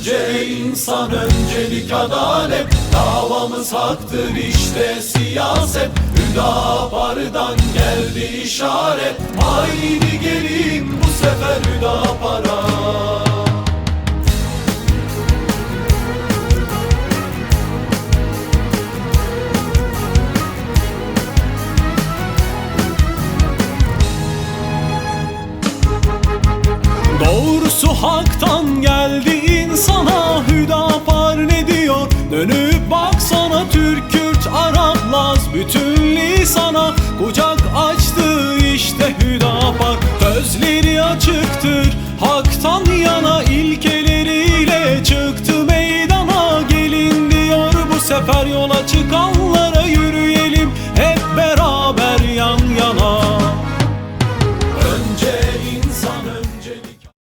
önce insan öncelik adalet. Davamız haktır işte siyaset. Hüdapar'dan geldi işaret. Haydi gelin bu sefer Hüdapar'a. Doğrusu haktan geldi bütün lisana Kucak açtı işte Hüdapar. Gözleri açıktır haktan yana ilkeleriyle çıktı. Meydana Gelin diyor bu sefer yola çıkanlar